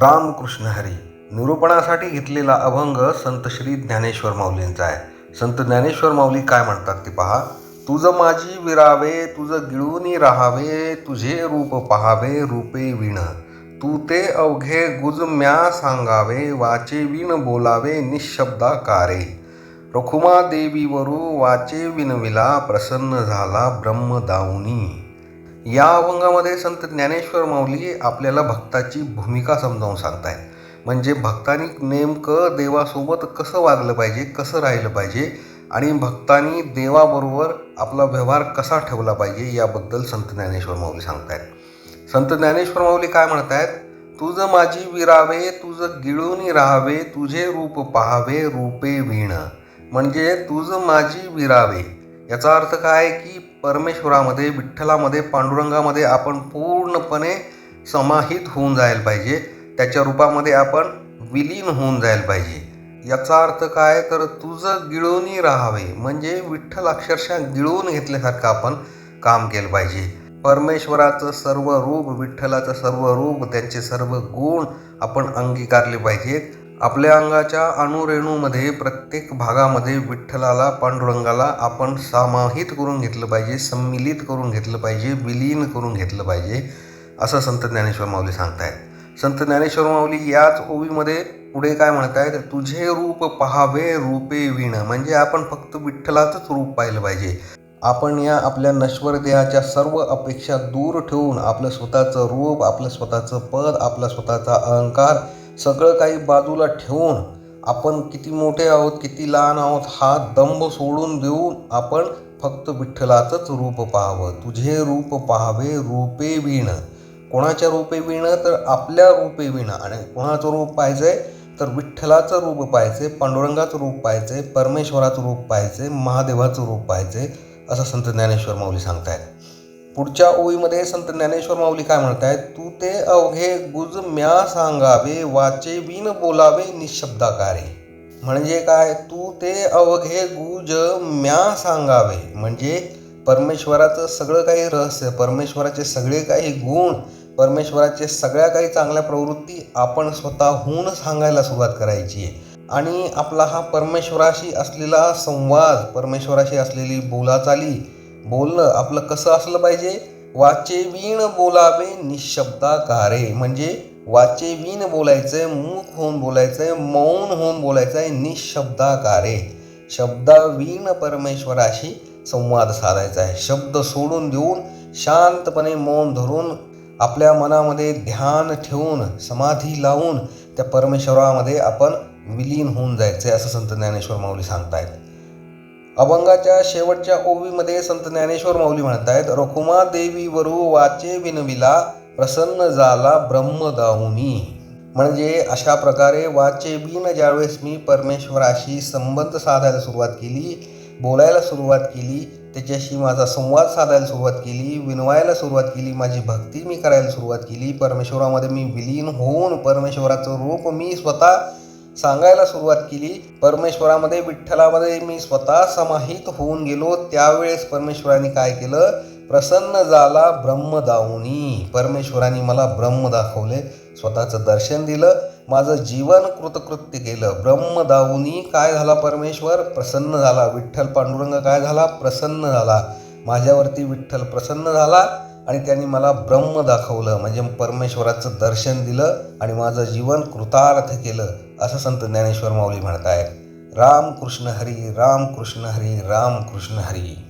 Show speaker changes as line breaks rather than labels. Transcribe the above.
रामकृष्ण हरी निरूपणासाठी घेतलेला अभंग संत श्री ज्ञानेश्वर माऊलींचा आहे. संत ज्ञानेश्वर माऊली काय म्हणतात ते पहा. तुझं माझी विरावे तुझं गिळूनी राहावे तुझे रूप पहावे रूपे विण. तू ते अवघे गुजम्या सांगावे वाचे विण बोलावे निशब्दाकारे. रखुमा देवीवरू वाचे विनविला प्रसन्न झाला ब्रह्म दाऊनी. या अभंगामध्ये संत ज्ञानेश्वर माऊली आपल्याला भक्ताची भूमिका समजावून सांगतायत. म्हणजे भक्तांनी नेमकं देवासोबत कसं वागलं पाहिजे कसं राहिलं पाहिजे आणि भक्तांनी देवाबरोबर आपला व्यवहार कसा ठेवला पाहिजे याबद्दल संत ज्ञानेश्वर माऊली सांगतायत. संत ज्ञानेश्वर माऊली काय म्हणतायत? तुझं माझी विरावे तुझं गिळून राहावे तुझे रूप पहावे रूपे विण. म्हणजे तुझं माझी विरावे. याचा अर्थ काय आहे की परमेश्वरामध्ये विठ्ठलामध्ये पांडुरंगामध्ये आपण पूर्णपणे समाहित होऊन जायला पाहिजे. त्याच्या रूपामध्ये आपण विलीन होऊन जायला पाहिजे. याचा अर्थ काय? तर तुझं गिळूनही राहावे. म्हणजे विठ्ठल अक्षरशः गिळून घेतल्यासारखं आपण काम केलं पाहिजे. परमेश्वराचं सर्व रूप विठ्ठलाचं सर्व रूप त्यांचे सर्व गुण आपण अंगीकारले पाहिजेत. आपल्या अंगाच्या अणुरेणूमध्ये प्रत्येक भागामध्ये विठ्ठलाला पांडुरंगाला आपण समाहित करून घेतलं पाहिजे सम्मिलित करून घेतलं पाहिजे विलीन करून घेतलं पाहिजे असं संत ज्ञानेश्वर माऊली सांगतायत. संत ज्ञानेश्वर माऊली याच ओवीमध्ये पुढे काय म्हणतायत? तुझे रूप पहावे रूपे विण. म्हणजे आपण फक्त विठ्ठलाचंच रूप पाहिलं पाहिजे. आपण या आपल्या नश्वर देहाच्या सर्व अपेक्षा दूर ठेवून आपलं स्वतःचं रूप आपलं स्वतःचं पद आपला स्वतःचा अहंकार सगळं काही बाजूला ठेवून आपण किती मोठे आहोत किती लहान आहोत हा दंभ सोडून देऊन आपण फक्त विठ्ठलाचंच रूप पाहावं. तुझे रूप पाहावे रूपे विण. कोणाच्या रूपे विण? तर आपल्या रूपे विण. आणि कोणाचं रूप पाहिजे तर विठ्ठलाचं रूप पाहिजे पांडुरंगाचं रूप पाहिजे परमेश्वराचं रूप पाहिजे महादेवाचं रूप पाहिजे असं संत ज्ञानेश्वर माऊली सांगतायत. पुढच्या ओळीमध्ये संत ज्ञानेश्वर माऊली काय म्हणत आहे तू ते अवघे गुज म्या सांगावे वाचे विन बोलावे निशब्दाकारे. म्हणजे काय? तू ते अवघे गुज म्या सांगावे. म्हणजे परमेश्वराचं सगळं काही रहस्य परमेश्वराचे सगळे काही गुण परमेश्वराचे सगळ्या काही चांगल्या प्रवृत्ती आपण स्वतःहून सांगायला सुरुवात करायची आहे. आणि आपला हा परमेश्वराशी असलेला संवाद परमेश्वराशी असलेली बोलाचाली बोलणं आपलं कसं असलं पाहिजे? वाचे वीण बोलावे निशब्दाकारे. म्हणजे वाचे वीण बोलायचंय मूक होऊन बोलायचंय मौन होऊन बोलायचंय निशब्दाकारे. शब्दावीण परमेश्वराशी संवाद साधायचा आहे. शब्द सोडून देऊन शांतपणे मौन धरून आपल्या मनामध्ये ध्यान ठेवून समाधी लावून त्या परमेश्वरामध्ये आपण विलीन होऊन जायचं आहे असं संत ज्ञानेश्वर माऊली सांगतायत. अभंगाच्या शेवटच्या ओवीमध्ये संत ज्ञानेश्वर माऊली म्हणत आहेत रखुमा देवी वरू वाचे विनविला प्रसन्न झाला ब्रह्मदाहुनी. म्हणजे अशा प्रकारे वाचे बिन ज्यावेळेस मी परमेश्वराशी संबंध साधायला सुरुवात केली बोलायला सुरुवात केली त्याच्याशी माझा संवाद साधायला सुरुवात केली विनवायला सुरुवात केली माझी भक्ती मी करायला सुरुवात केली परमेश्वरामध्ये मी विलीन होऊन परमेश्वराचं रूप मी स्वतः सांगायला सुरुवात केली. परमेश्वरामध्ये विठ्ठलामध्ये मी स्वतः समाहित होऊन गेलो. त्यावेळेस परमेश्वराने काय केलं? प्रसन्न झाला ब्रह्म दाऊनी परमेश्वराने मला ब्रह्म दाखवले. स्वतःचं दर्शन दिलं. माझं जीवन कृतकृत्य केलं. ब्रह्म दाऊनी काय झाला परमेश्वर? प्रसन्न झाला. विठ्ठल पांडुरंग काय झाला? प्रसन्न झाला. माझ्यावरती विठ्ठल प्रसन्न झाला. आणि त्यांनी मला ब्रह्म दाखवलं म्हणजे परमेश्वराचं दर्शन दिलं आणि माझं जीवन कृतार्थ केलं असं संत ज्ञानेश्वर माऊली म्हणत आहेत राम कृष्ण हरी राम कृष्ण हरी राम कृष्ण हरी.